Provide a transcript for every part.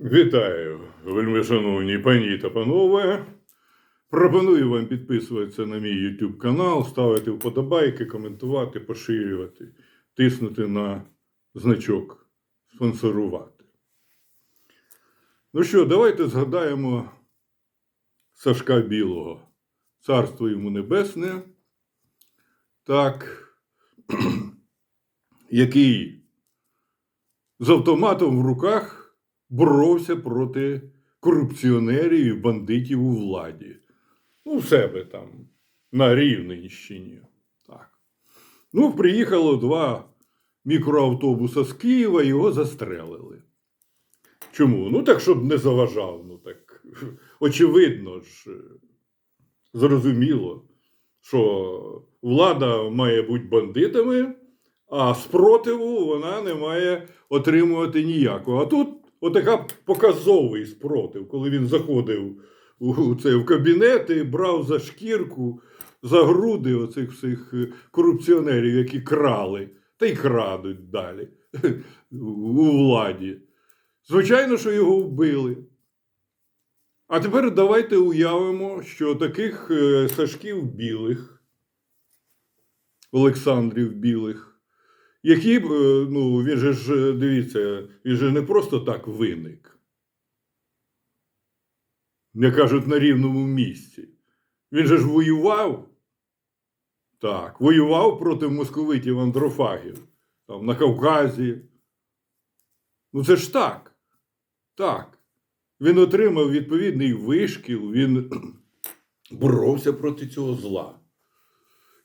Вітаю, вельми шановні пані та панове. Пропоную вам підписуватися на мій YouTube канал, ставити вподобайки, коментувати, поширювати, тиснути на значок спонсорувати. Ну що, давайте згадаємо Сашка Білого. Царство йому небесне. Так, який з автоматом в руках боровся проти корупціонерів і бандитів у владі. Ну, себе там, на Рівненщині. Так. Ну, приїхало два мікроавтобуса з Києва, його застрелили. Чому? Ну, так, щоб не заважав. Ну, так, очевидно ж, зрозуміло, що влада має бути бандитами, а спротиву вона не має отримувати ніякого. А тут отака показовий спротив, коли він заходив у це в кабінет і брав за шкірку, за груди оцих всіх е, корупціонерів, які крали, та й крадуть далі у владі. Звичайно, що його вбили. А тепер давайте уявимо, що таких е, Сашків білих, Олександрів білих, які, е, ну, він же ж, дивіться, він же не просто так виник. Не кажуть на рівному місці. Він же ж воював. Так, воював проти московитів андрофагів там, на Кавказі. Ну це ж так. Так. Він отримав відповідний вишкіл, він боровся проти цього зла.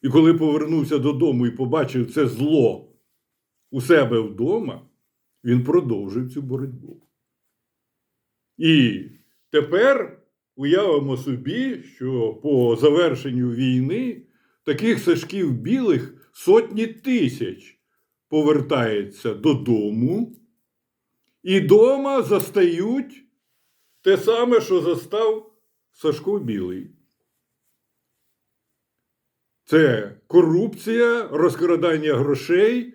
І коли повернувся додому і побачив це зло у себе вдома, він продовжив цю боротьбу. І тепер уявимо собі, що по завершенню війни таких сашків білих сотні тисяч повертається додому, і дома застають те саме, що застав Сашко Білий. Це корупція, розкрадання грошей,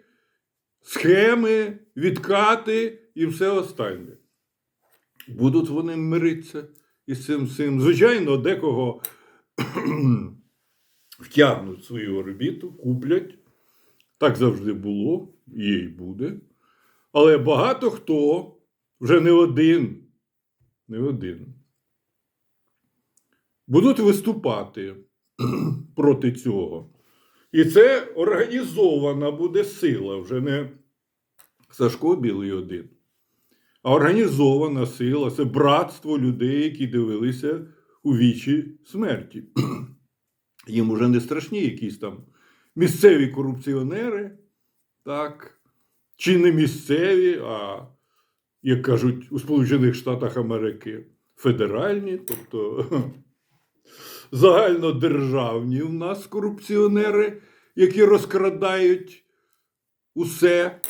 схеми, відкати і все останнє. Будуть вони миритися із цим всім. Звичайно, декого втягнуть свою орбіту, куплять. Так завжди було, і буде. Але багато хто вже не один, не один, будуть виступати проти цього. І це організована буде сила, вже не Сашко Білий один, а організована сила це братство людей, які дивилися у вічі смерті. Їм уже не страшні якісь там місцеві корупціонери, так, чи не місцеві, а, як кажуть, у Сполучених Штатах Америки федеральні, тобто загальнодержавні у нас корупціонери, які розкрадають усе.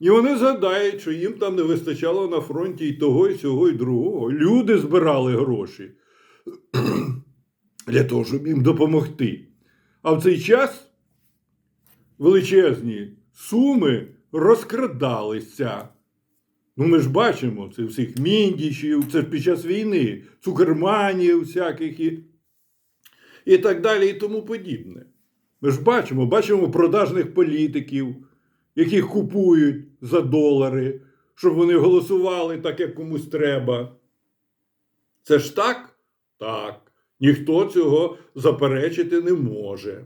І вони згадають, що їм там не вистачало на фронті і того, і цього, і другого. Люди збирали гроші для того, щоб їм допомогти. А в цей час величезні суми розкрадалися. Ну, ми ж бачимо це всіх міндічів, це ж під час війни, цукерманів всяких і, і так далі, і тому подібне. Ми ж бачимо, бачимо продажних політиків, яких купують за долари, щоб вони голосували так, як комусь треба. Це ж так? Так. Ніхто цього заперечити не може.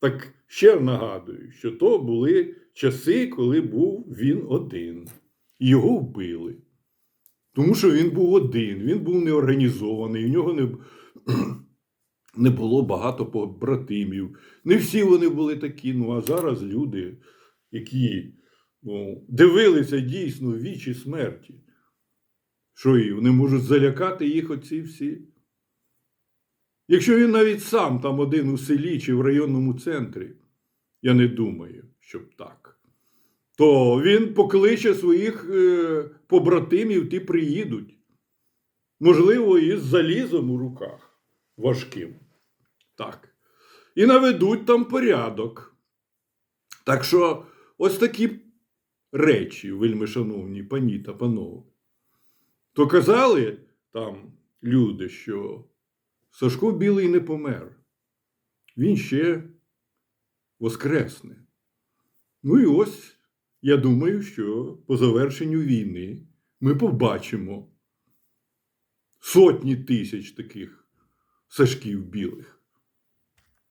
Так ще нагадую, що то були часи, коли був він один. Його вбили. Тому що він був один, він був неорганізований, у нього не, не було багато побратимів. Не всі вони були такі. Ну а зараз люди, які ну, дивилися дійсно вічі смерті. Що і вони можуть залякати їх оці всі. Якщо він навіть сам там один у селі чи в районному центрі, я не думаю, щоб так, то він покличе своїх е, побратимів, ті приїдуть. Можливо, із залізом у руках важким. Так. І наведуть там порядок. Так що ось такі речі, вельми шановні пані та панове, то казали там люди, що Сашко Білий не помер. Він ще воскресне. Ну і ось я думаю, що по завершенню війни ми побачимо сотні тисяч таких Сашків білих.